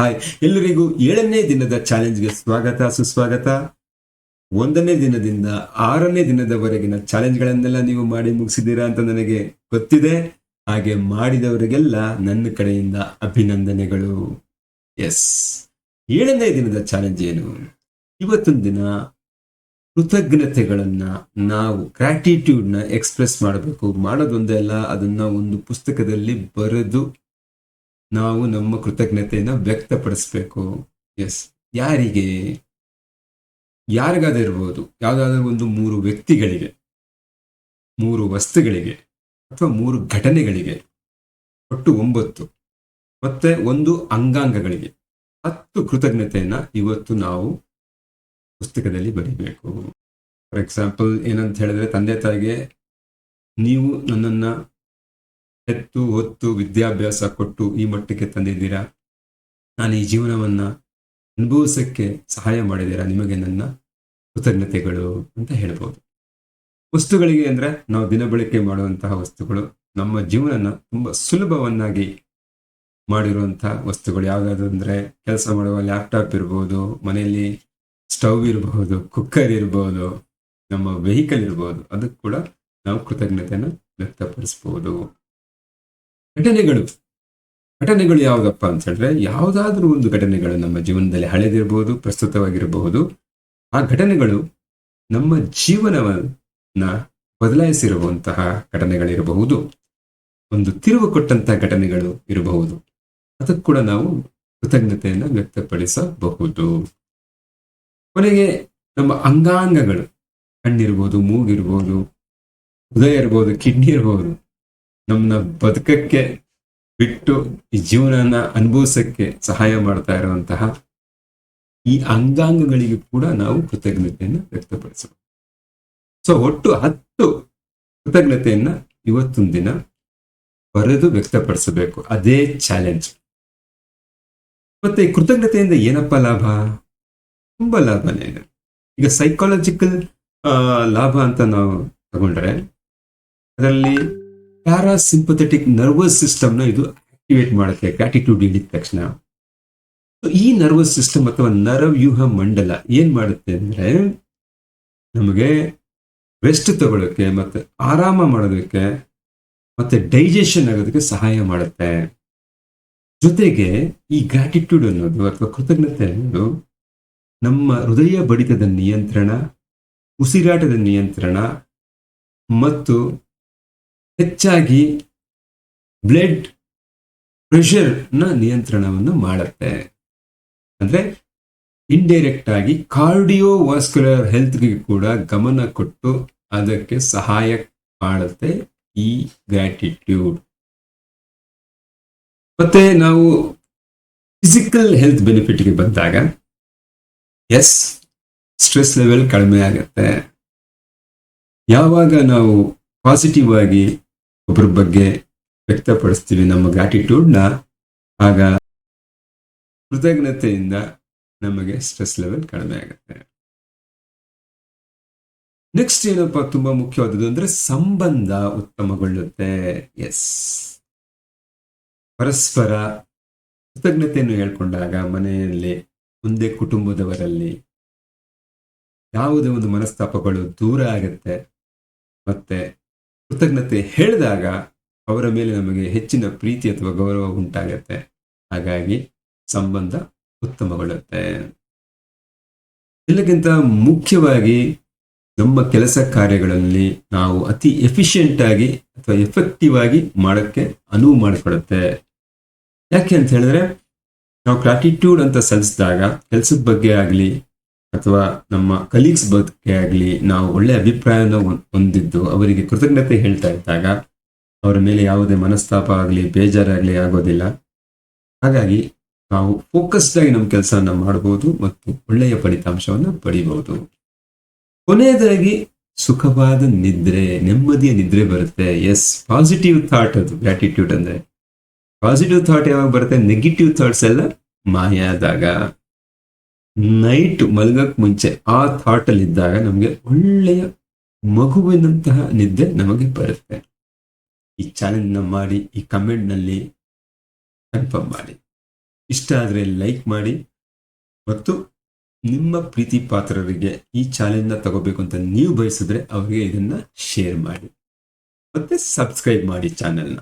Hi. ಎಲ್ಲರಿಗೂ ಏಳನೇ ದಿನದ ಚಾಲೆಂಜ್ಗೆ ಸ್ವಾಗತ, ಸುಸ್ವಾಗತ. ಒಂದನೇ ದಿನದಿಂದ ಆರನೇ ದಿನದವರೆಗಿನ ಚಾಲೆಂಜ್ಗಳನ್ನೆಲ್ಲ ನೀವು ಮಾಡಿ ಮುಗಿಸಿದ್ದೀರಾ ಅಂತ ನನಗೆ ಗೊತ್ತಿದೆ. ಹಾಗೆ ಮಾಡಿದವರಿಗೆಲ್ಲ ನನ್ನ ಕಡೆಯಿಂದ ಅಭಿನಂದನೆಗಳು. ಎಸ್. ಏಳನೇ ದಿನದ ಚಾಲೆಂಜ್ ಏನು? ಇವತ್ತೊಂದು ದಿನ ಕೃತಜ್ಞತೆಗಳನ್ನ ನಾವು ಗ್ರಾಟಿಟ್ಯೂಡ್ನ ಎಕ್ಸ್ಪ್ರೆಸ್ ಮಾಡಬೇಕು. ಮಾಡೋದೊಂದೇ ಅಲ್ಲ, ಅದನ್ನ ಒಂದು ಪುಸ್ತಕದಲ್ಲಿ ಬರೆದು ನಾವು ನಮ್ಮ ಕೃತಜ್ಞತೆಯನ್ನು ವ್ಯಕ್ತಪಡಿಸ್ಬೇಕು. ಎಸ್ ಯಾರಿಗೆ? ಯಾರಿಗಾದಿರ್ಬೋದು ಯಾವುದಾದ್ರೂ ಒಂದು ಮೂರು ವ್ಯಕ್ತಿಗಳಿಗೆ, ಮೂರು ವಸ್ತುಗಳಿಗೆ ಅಥವಾ ಮೂರು ಘಟನೆಗಳಿಗೆ, ಒಟ್ಟು ಒಂಬತ್ತು, ಮತ್ತೆ ಒಂದು ಅಂಗಾಂಗಗಳಿಗೆ ಹತ್ತು ಕೃತಜ್ಞತೆಯನ್ನು ಇವತ್ತು ನಾವು ಪುಸ್ತಕದಲ್ಲಿ ಬರೀಬೇಕು. ಫಾರ್ ಎಕ್ಸಾಂಪಲ್ ಏನಂತ ಹೇಳಿದ್ರೆ, ತಂದೆ ತಾಯಿಗೆ ನೀವು ನನ್ನನ್ನ ಹೆತ್ತು ಹೊತ್ತು ವಿದ್ಯಾಭ್ಯಾಸ ಕೊಟ್ಟು ಈ ಮಟ್ಟಕ್ಕೆ ತಂದಿದ್ದೀರಾ? ನಾನು ಈ ಜೀವನವನ್ನ ಅನುಭವಿಸೋಕ್ಕೆ ಸಹಾಯ ಮಾಡಿದ್ದೀರಾ? ನಿಮಗೆ ನನ್ನ ಕೃತಜ್ಞತೆಗಳು ಅಂತ ಹೇಳ್ಬೋದು. ವಸ್ತುಗಳಿಗೆ ಅಂದರೆ ನಾವು ದಿನಬಳಕೆ ಮಾಡುವಂತಹ ವಸ್ತುಗಳು, ನಮ್ಮ ಜೀವನನ ತುಂಬಾ ಸುಲಭವನ್ನಾಗಿ ಮಾಡಿರುವಂತಹ ವಸ್ತುಗಳು. ಯಾವುದಾದ್ರು ಅಂದರೆ ಕೆಲಸ ಮಾಡುವ ಲ್ಯಾಪ್ಟಾಪ್ ಇರ್ಬೋದು, ಮನೆಯಲ್ಲಿ ಸ್ಟವ್ ಇರಬಹುದು ಕುಕ್ಕರ್ ಇರ್ಬೋದು, ನಮ್ಮ ವೆಹಿಕಲ್ ಇರ್ಬೋದು ಅದಕ್ಕೆ ಕೂಡ ನಾವು ಕೃತಜ್ಞತೆಯನ್ನು ವ್ಯಕ್ತಪಡಿಸಬಹುದು ಘಟನೆಗಳು. ಘಟನೆಗಳು ಯಾವುದಪ್ಪ ಅಂತ ಹೇಳಿದ್ರೆ, ಯಾವುದಾದ್ರೂ ಒಂದು ಘಟನೆಗಳು ನಮ್ಮ ಜೀವನದಲ್ಲಿ ಹಳೆದಿರಬಹುದು ಪ್ರಸ್ತುತವಾಗಿರಬಹುದು. ಆ ಘಟನೆಗಳು ನಮ್ಮ ಜೀವನವನ್ನ ಬದಲಾಯಿಸಿರುವಂತಹ ಘಟನೆಗಳಿರಬಹುದು. ಒಂದು ತಿರುವು ಕೊಟ್ಟಂತಹ ಘಟನೆಗಳು ಇರಬಹುದು. ಅದಕ್ಕೆ ಕೂಡ ನಾವು ಕೃತಜ್ಞತೆಯನ್ನು ವ್ಯಕ್ತಪಡಿಸಬಹುದು. ಕೊನೆಗೆ ನಮ್ಮ ಅಂಗಾಂಗಗಳು, ಕಣ್ಣಿರ್ಬೋದು, ಮೂಗಿರ್ಬೋದು, ಹೃದಯ ಇರ್ಬೋದು, ಕಿಡ್ನಿ ಇರ್ಬೋದು ನಮ್ಮನ್ನ ಬದುಕಕ್ಕೆ ಬಿಟ್ಟು ಈ ಜೀವನನ ಅನುಭವಿಸಕ್ಕೆ ಸಹಾಯ ಮಾಡ್ತಾ ಇರುವಂತಹ ಈ ಅಂಗಾಂಗಗಳಿಗೆ ಕೂಡ ನಾವು ಕೃತಜ್ಞತೆಯನ್ನು ವ್ಯಕ್ತಪಡಿಸಬಹುದು ಸೊ, ಒಟ್ಟು ಹತ್ತು ಕೃತಜ್ಞತೆಯನ್ನ ಇವತ್ತೊಂದು ದಿನ ಬರೆದು ವ್ಯಕ್ತಪಡಿಸಬೇಕು. ಅದೇ ಚಾಲೆಂಜ್ ಮತ್ತೆ ಕೃತಜ್ಞತೆಯಿಂದ ಏನಪ್ಪ ಲಾಭ? ತುಂಬಾ ಲಾಭನೇ ಇದೆ. ಈಗ ಸೈಕಾಲಜಿಕಲ್ ಲಾಭ ಅಂತ ನಾವು ತಗೊಂಡ್ರೆ, ಅದರಲ್ಲಿ ಪ್ಯಾರಾಸಿಂಪಥೆಟಿಕ್ ನರ್ವಸ್ ಸಿಸ್ಟಮ್ನ ಇದು ಆಕ್ಟಿವೇಟ್ ಮಾಡುತ್ತೆ ಗ್ರಾಟಿಟ್ಯೂಡ್ ಹೇಳಿದ ತಕ್ಷಣ. ಈ ನರ್ವಸ್ ಸಿಸ್ಟಮ್ ಅಥವಾ ನರವ್ಯೂಹ ಮಂಡಲ ಏನ್ ಮಾಡುತ್ತೆ ಅಂದ್ರೆ, ನಮಗೆ ರೆಸ್ಟ್ ತಗೊಳ್ಳೋಕೆ ಮತ್ತೆ ಆರಾಮ ಮಾಡೋದಕ್ಕೆ ಮತ್ತೆ ಡೈಜೆಷನ್ ಆಗೋದಕ್ಕೆ ಸಹಾಯ ಮಾಡುತ್ತೆ. ಜೊತೆಗೆ ಈ ಗ್ರಾಟಿಟ್ಯೂಡ್ ಅನ್ನೋದು ಅಥವಾ ಕೃತಜ್ಞತೆ ಅನ್ನೋದು ನಮ್ಮ ಹೃದಯ ಬಡಿತದ ನಿಯಂತ್ರಣ, ಉಸಿರಾಟದ ನಿಯಂತ್ರಣ ಮತ್ತು ಹೆಚ್ಚಾಗಿ ಬ್ಲಡ್ ಪ್ರೆಷರ್ನ ನಿಯಂತ್ರಣವನ್ನು ಮಾಡುತ್ತೆ. ಅಂದರೆ ಇಂಡೈರೆಕ್ಟ್ ಆಗಿ ಕಾರ್ಡಿಯೋ ವಾಸ್ಕ್ಯುಲರ್ ಹೆಲ್ತ್ಗೆ ಕೂಡ ಗಮನ ಕೊಟ್ಟು ಅದಕ್ಕೆ ಸಹಾಯ ಮಾಡುತ್ತೆ ಈ ಗ್ರಾಟಿಟ್ಯೂಡ್ ಮತ್ತೆ ನಾವು ಫಿಸಿಕಲ್ ಹೆಲ್ತ್ ಬೆನಿಫಿಟ್ಗೆ ಬಂದಾಗ ಎಸ್ ಸ್ಟ್ರೆಸ್ ಲೆವೆಲ್ ಕಡಿಮೆ ಆಗುತ್ತೆ. ಯಾವಾಗ ನಾವು ಪಾಸಿಟಿವ್ ಆಗಿ ಒಬ್ಬರ ಬಗ್ಗೆ ವ್ಯಕ್ತಪಡಿಸ್ತೀವಿ ನಮ್ಮ ಗ್ರಾಟಿಟ್ಯೂಡ್ನ ಆಗ ಕೃತಜ್ಞತೆಯಿಂದ ನಮಗೆ ಸ್ಟ್ರೆಸ್ ಲೆವೆಲ್ ಕಡಿಮೆ ಆಗುತ್ತೆ. ನೆಕ್ಸ್ಟ್ ಏನಪ್ಪ ತುಂಬಾ ಮುಖ್ಯವಾದದ್ದು ಅಂದ್ರೆ ಸಂಬಂಧ ಉತ್ತಮಗೊಳ್ಳುತ್ತೆ. ಎಸ್ ಪರಸ್ಪರ ಕೃತಜ್ಞತೆಯನ್ನು ಹೇಳ್ಕೊಂಡಾಗ ಮನೆಯಲ್ಲಿ ಒಂದೇ ಕುಟುಂಬದವರಲ್ಲಿ ಯಾವುದೇ ಒಂದು ಮನಸ್ತಾಪಗಳು ದೂರ ಆಗುತ್ತೆ. ಮತ್ತೆ ಕೃತಜ್ಞತೆ ಹೇಳಿದಾಗ ಅವರ ಮೇಲೆ ನಮಗೆ ಹೆಚ್ಚಿನ ಪ್ರೀತಿ ಅಥವಾ ಗೌರವ ಉಂಟಾಗತ್ತೆ. ಹಾಗಾಗಿ ಸಂಬಂಧ ಉತ್ತಮಗೊಳ್ಳುತ್ತೆ. ಎಲ್ಲಕ್ಕಿಂತ ಮುಖ್ಯವಾಗಿ ನಮ್ಮ ಕೆಲಸ ಕಾರ್ಯಗಳಲ್ಲಿ ನಾವು ಅತಿ ಎಫಿಷಿಯೆಂಟ್ ಆಗಿ ಅಥವಾ ಎಫೆಕ್ಟಿವ್ ಆಗಿ ಮಾಡೋಕ್ಕೆ ಅನುವು ಮಾಡಿಕೊಡುತ್ತೆ. ಯಾಕೆ ಅಂತ ಹೇಳಿದ್ರೆ ನಾವು ಕ್ರಾಟಿಟ್ಯೂಡ್ ಅಂತ ಸಲ್ಲಿಸಿದಾಗ ಕೆಲಸದ ಬಗ್ಗೆ ಆಗಲಿ ಅಥವಾ ನಮ್ಮ ಕಲೀಗ್ಸ್ ಬಗ್ಗೆ ಆಗಲಿ ನಾವು ಒಳ್ಳೆ ಅಭಿಪ್ರಾಯನ ಹೊಂದಿದ್ದು, ಅವರಿಗೆ ಕೃತಜ್ಞತೆ ಹೇಳ್ತಾ ಇದ್ದಾಗ ಅವರ ಮೇಲೆ ಯಾವುದೇ ಮನಸ್ತಾಪ ಆಗಲಿ, ಬೇಜಾರಾಗಲಿ ಆಗೋದಿಲ್ಲ. ಹಾಗಾಗಿ ನಾವು ಫೋಕಸ್ಡ್ ಆಗಿ ನಮ್ಮ ಕೆಲಸವನ್ನು ಮಾಡಬಹುದು ಮತ್ತು ಒಳ್ಳೆಯ ಫಲಿತಾಂಶವನ್ನು ಪಡಿಬಹುದು ಕೊನೆಯದಾಗಿ ಸುಖವಾದ ನಿದ್ರೆ, ನೆಮ್ಮದಿಯ ನಿದ್ರೆ ಬರುತ್ತೆ. ಎಸ್ ಪಾಸಿಟಿವ್ ಥಾಟ್ ಅದು ಗ್ರ್ಯಾಟಿಟ್ಯೂಡ್ ಅಂದರೆ. ಪಾಸಿಟಿವ್ ಥಾಟ್ ಯಾವಾಗ ಬರುತ್ತೆ? ನೆಗೆಟಿವ್ ಥಾಟ್ಸ್ ಎಲ್ಲ ಮಾಯ ಆದಾಗ. ನೈಟ್ ಮಲಗಕ್ ಮುಂಚೆ ಆ ಥಾಟ್ ಅಲ್ಲಿ ಇದ್ದಾಗ ನಮಗೆ ಒಳ್ಳೆಯ ಮಗುವಿನಂತಹ ನಿದ್ದೆ ನಮಗೆ ಬರುತ್ತೆ. ಈ ಚಾನೆಲ್ನ ಮಾಡಿ, ಈ ಕಮೆಂಟ್ನಲ್ಲಿ ಕನ್ಫರ್ಮ್ ಮಾಡಿ. ಇಷ್ಟ ಆದರೆ ಲೈಕ್ ಮಾಡಿ. ಮತ್ತು ನಿಮ್ಮ ಪ್ರೀತಿ ಪಾತ್ರರಿಗೆ ಈ ಚಾಲೆಂಜ್ನ ತಗೋಬೇಕು ಅಂತ ನೀವು ಬಯಸಿದ್ರೆ ಅವರಿಗೆ ಇದನ್ನ ಶೇರ್ ಮಾಡಿ. ಮತ್ತೆ ಸಬ್ಸ್ಕ್ರೈಬ್ ಮಾಡಿ ಚಾನೆಲ್ನ